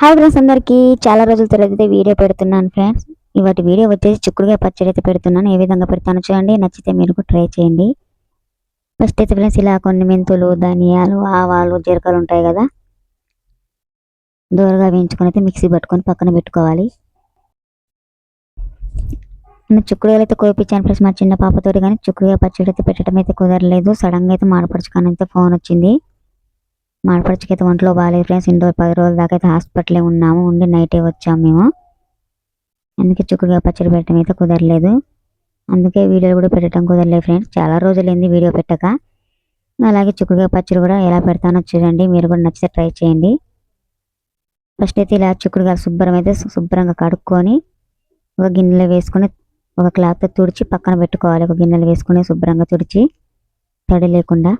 Hi friends అందరికీ చాలా రోజుల తర్వాత అయితే వీడియో పెడుతున్నాను ఫ్రెండ్స్ ఇవాటి వీడియో వచ్చేసి చిక్కుడుగా పచ్చడి అయితే పెడుతున్నాను. ఏ విధంగా పెడతాను చూడండి. నచ్చితే మీరు కూడా ట్రై చేయండి. ఫస్ట్ అయితే ఫ్రెండ్స్ ఇలా కొన్ని మెంతులు ధనియాలు ఆవాలు జీరకాలు ఉంటాయి కదా. దూరగా వేయించుకొని అయితే మిక్సీ పట్టుకొని పక్కన పెట్టుకోవాలి. నేను అయితే కోపించాను ఫ్రెండ్స్ మా చిన్న పాపతోటి కానీ చిక్కుడుగా పచ్చడి అయితే పెట్టడం అయితే కుదరలేదు. సడన్గా అయితే మాడపరచుకొని అయితే ఫోన్ వచ్చింది. మాడపరచుకి అయితే ఒంట్లో బాగాలేదు ఫ్రెండ్స్ ఇండో పది రోజుల దాకా అయితే హాస్పిటలే ఉన్నాము. ఉండి నైటే వచ్చాము మేము. అందుకే చిక్కుడుగా పచ్చడి పెట్టడం అయితే కుదరలేదు. అందుకే వీడియోలు కూడా పెట్టడం కుదరలేదు ఫ్రెండ్స్ చాలా రోజులైంది వీడియో పెట్టక. అలాగే చిక్కుడుగా పచ్చడి కూడా ఎలా పెడతానో చూడండి. మీరు కూడా నచ్చితే ట్రై చేయండి. ఫస్ట్ అయితే ఇలా చిక్కుడుగా శుభ్రం అయితే శుభ్రంగా కడుక్కొని ఒక గిన్నెలో వేసుకొని ఒక క్లాత్తో తుడిచి పక్కన పెట్టుకోవాలి. ఒక గిన్నెలో వేసుకొని శుభ్రంగా తుడిచి తడి లేకుండా.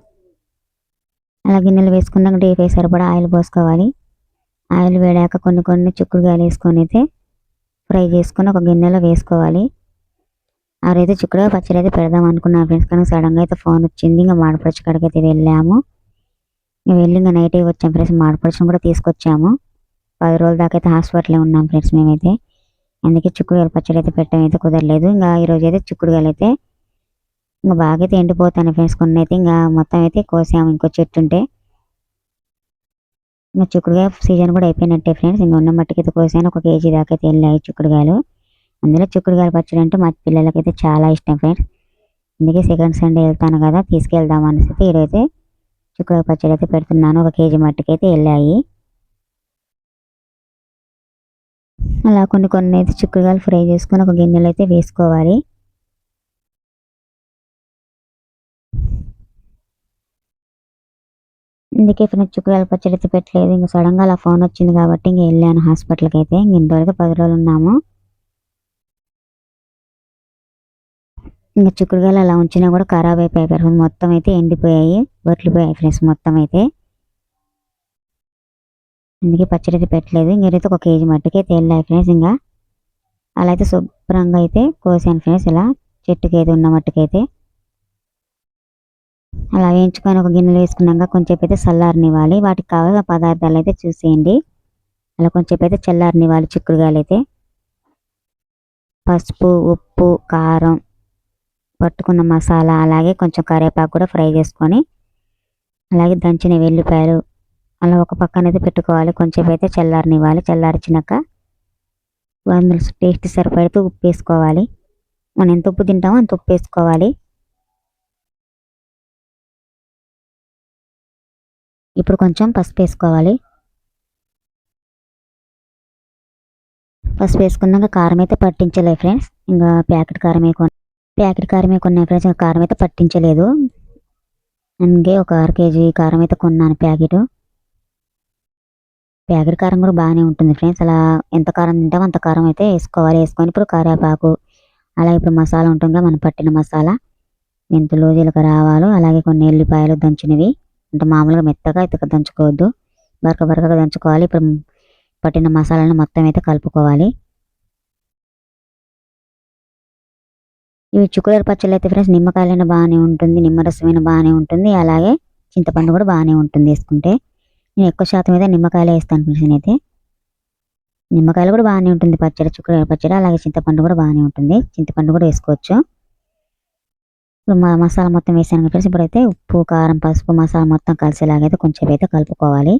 అలా గిన్నెలు వేసుకున్నాక డీప్ అయ్యి సరిపడా ఆయిల్ పోసుకోవాలి. ఆయిల్ వేడాక కొన్ని కొన్ని చిక్కుడుగాయలు వేసుకొని అయితే ఫ్రై చేసుకొని ఒక గిన్నెలో వేసుకోవాలి. ఆ రైతే పచ్చడి అయితే పెడదాం అనుకున్నాను ఫ్రెండ్స్ కానీ సడన్గా అయితే ఫోన్ వచ్చింది. ఇంకా మాడపడిచి కాడికి అయితే వెళ్ళాము. ఇంకా వెళ్ళి ఇంకా నైట్ వచ్చాం ఫ్రెండ్స్. మాడపడిచిన కూడా తీసుకొచ్చాము. పది రోజుల దాకా అయితే హాస్పిటల్లో ఉన్నాం ఫ్రెండ్స్ మేమైతే. అందుకే చిక్కుడుగాయల పచ్చడి అయితే పెట్టడం అయితే కుదరలేదు. ఇంకా ఈరోజు అయితే చిక్కుడుగాయలు అయితే ఇంకా బాగా అయితే ఎండిపోతాను ఫ్రెండ్స్. కొన్ని అయితే ఇంకా మొత్తం అయితే కోసాము. ఇంకో చెట్టు ఉంటే ఇంకా చిక్కుడుగాయ సీజన్ కూడా అయిపోయినట్టే ఫ్రెండ్స్. ఇంకా ఉన్న మట్టికి అయితే కోసాను. ఒక కేజీ దాకా అయితే వెళ్ళాయి చిక్కుడుగాయలు అందులో చిక్కుడుగాయల పచ్చడి అంటే మా పిల్లలకైతే చాలా ఇష్టం ఫ్రెండ్స్. అందుకే సెకండ్ సండే వెళ్తాను కదా తీసుకెళ్దాం అనేసి అయితే ఈరోజైతే చిక్కుడుగాయ పచ్చడి అయితే పెడుతున్నాను. ఒక కేజీ మట్టికి అయితే వెళ్ళాయి. అలా కొన్ని కొన్ని అయితే చిక్కుడుగాయలు ఫ్రై చేసుకొని ఒక గిన్నెలో అయితే వేసుకోవాలి. ఇందుకే ఫ్రెండ్స్ చిక్కుడుగాయల పచ్చడి అయితే పెట్టలేదు. ఇంకా సడన్గా అలా ఫోన్ వచ్చింది కాబట్టి ఇంక వెళ్ళాను హాస్పిటల్కి అయితే. ఇంక ఇంతవరకు పది రోజులు ఉన్నాము. ఇంకా చిక్కుడుగాయలు అలా ఉంచినా కూడా ఖరాబ్ అయిపోయాయి ఫ్రెండ్స్. మొత్తం అయితే ఎండిపోయాయి. బొట్లిపోయాయి ఫ్రెండ్స్ మొత్తం అయితే. అందుకే పచ్చడి అయితే పెట్టలేదు. ఇంకైతే ఒక కేజీ మట్టుకైతే వెళ్ళాయి ఫ్రెండ్స్. ఇంకా అలా అయితే శుభ్రంగా అయితే కోసాను ఫ్రెండ్స్. ఇలా చెట్టుకి అయితే ఉన్న మట్టుకైతే. అలా వేయించుకొని ఒక గిన్నెలు వేసుకున్నాక కొంచెం అయితే చల్లారనివ్వాలి. వాటికి కావాల్సిన పదార్థాలు అయితే చూసేయండి. అలా కొంచెం అయితే చల్లారనివ్వాలి చిక్కుడుగాయలు అయితే. పసుపు ఉప్పు కారం పట్టుకున్న మసాలా అలాగే కొంచెం కరివేపాకు కూడా ఫ్రై చేసుకొని అలాగే దంచిన వెల్లిపాయలు అలా ఒక పక్కన అయితే పెట్టుకోవాలి. కొంచెం అయితే చల్లారనివ్వాలి. చల్లారిచ్చినాక అందులో టేస్ట్ సరిపడితే ఉప్పు వేసుకోవాలి. మనం ఎంత ఉప్పు తింటామో అంత ఉప్పు వేసుకోవాలి. ఇప్పుడు కొంచెం పసుపు వేసుకోవాలి. పసుపు వేసుకున్నాక కారం అయితే పట్టించలేదు ఫ్రెండ్స్. ఇంకా ప్యాకెట్ కారమే కొన్న ప్యాకెట్ కారమే కొన్నాయి ఫ్రెండ్స్. ఇంకా కారం అయితే పట్టించలేదు. అందుకే ఒక అర కేజీ కారం అయితే కొన్నాను ప్యాకెట్. ప్యాకెట్ కారం కూడా బాగానే ఉంటుంది ఫ్రెండ్స్. అలా ఎంత కారం తింటామో అంత కారం అయితే వేసుకోవాలి. వేసుకొని ఇప్పుడు కరివేపాకు అలాగే ఇప్పుడు మసాలా ఉంటుంది మనం పట్టిన మసాలా. మెంతులు జీలకర్ర ఆవాలు అలాగే కొన్ని ఎల్లిపాయలు దంచినవి. అంటే మామూలుగా మెత్తగా అయితే దంచుకోవద్దు. బరక బరకగా దంచుకోవాలి. ఇప్పుడు పట్టిన మసాలాను మొత్తం అయితే కలుపుకోవాలి. ఇవి చిక్కుడు పచ్చళ్ళు అయితే ఫ్రెండ్స్ నిమ్మకాయలైనా బాగానే ఉంటుంది. నిమ్మరసమైన బాగానే ఉంటుంది. అలాగే చింతపండు కూడా బాగానే ఉంటుంది వేసుకుంటే. నేను ఎక్కువ శాతం అయితే నిమ్మకాయలు వేస్తాను ఫ్రెండ్స్ నేనైతే. నిమ్మకాయలు కూడా బాగానే ఉంటుంది పచ్చడి చిక్కుడు పచ్చడి అలాగే చింతపండు కూడా బాగానే ఉంటుంది. చింతపండు కూడా వేసుకోవచ్చు. మసాలా మొత్తం వేసాను ఫ్రెండ్స్. ఇప్పుడైతే ఉప్పు కారం పసుపు మసాలా మొత్తం కలిసేలాగైతే కొంచెం అయితే కలుపుకోవాలి.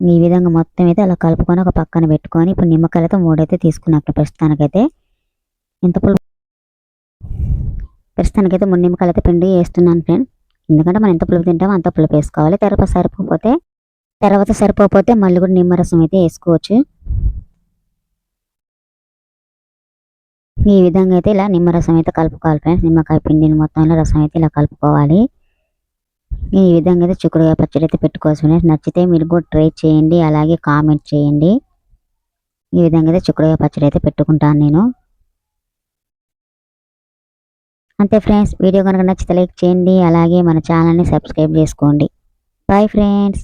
ఈ విధంగా మొత్తం అయితే అలా కలుపుకొని ఒక పక్కన పెట్టుకొని ఇప్పుడు నిమ్మకాయలతో మూడైతే తీసుకున్నప్పుడు ప్రస్తుతానికైతే ఎంత పులుపు ప్రస్తుతానికైతే మూడు నిమ్మకాయలు అయితే పిండి వేస్తున్నాను ఫ్రెండ్ ఎందుకంటే మనం ఎంత పులుపు తింటామో అంత పులుపు వేసుకోవాలి. తర్వాత సరిపోతే తర్వాత సరిపోతే మళ్ళీ కూడా నిమ్మరసం అయితే వేసుకోవచ్చు. ఈ విధంగా అయితే ఇలా నిమ్మరసం అయితే కలుపుకోవాలి ఫ్రెండ్స్. నిమ్మకాయ పిండిని మొత్తంలో రసం అయితే ఇలా కలుపుకోవాలి. ఈ విధంగా అయితే చిక్కుడుగా పచ్చడి అయితే పెట్టుకోవచ్చు ఫ్రెండ్స్. నచ్చితే మీరు కూడా ట్రై చేయండి. అలాగే కామెంట్ చేయండి. ఈ విధంగా అయితే చిక్కుడుగా పచ్చడి అయితే పెట్టుకుంటాను నేను. అంతే ఫ్రెండ్స్. వీడియో కనుక నచ్చితే లైక్ చేయండి. అలాగే మన ఛానల్ని సబ్స్క్రైబ్ చేసుకోండి. Bye friends.